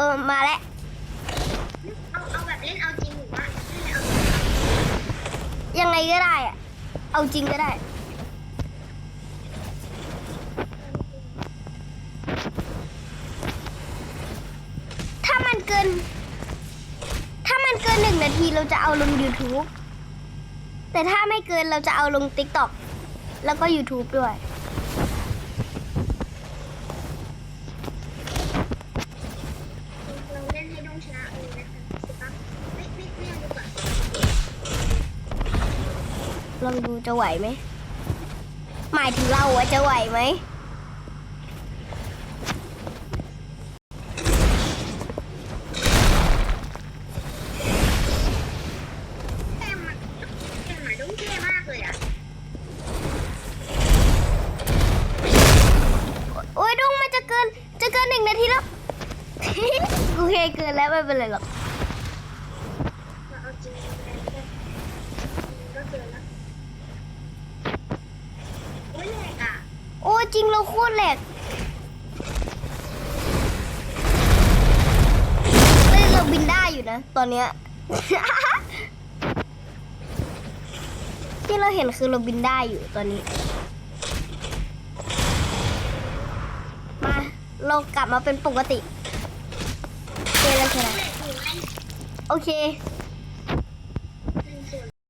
ออมาแล้วเอาเอาแบบเล่นเอาจริงหรือว่าเล่นเอายังไงก็ได้อะเอาจริงก็ได้ ถ้ามันเกิน ถ้ามันเกินหนึ่งนาทีเราจะเอาลง YouTube แต่ถ้าไม่เกินเราจะเอาลง TikTok แล้วก็ YouTube ด้วย ลองดูจะไหวไหม หมายถึงเราอะจะไหวไหมแก้มมันแก้มมันต้องเท่มากเลยอะโอ้ยดงมันจะเกิน จะเกินหนึ่งนาทีแล้วโอเคเกินแล้วไม่เป็นไรหรอก เราเอาจริงแล้วก็เกินแล้วโอ้ยแหลกอะ โอ้ จริงเราโคตรแหลกเฮ้ยเราบินได้อยู่นะ ตอนเนี้ย ที่เราเห็นคือเราบินได้อยู่ตอนนี้ มา เรากลับมาเป็นปกติโอเคแล้วใช่ไหมแหลกอยู่ไหมโอเค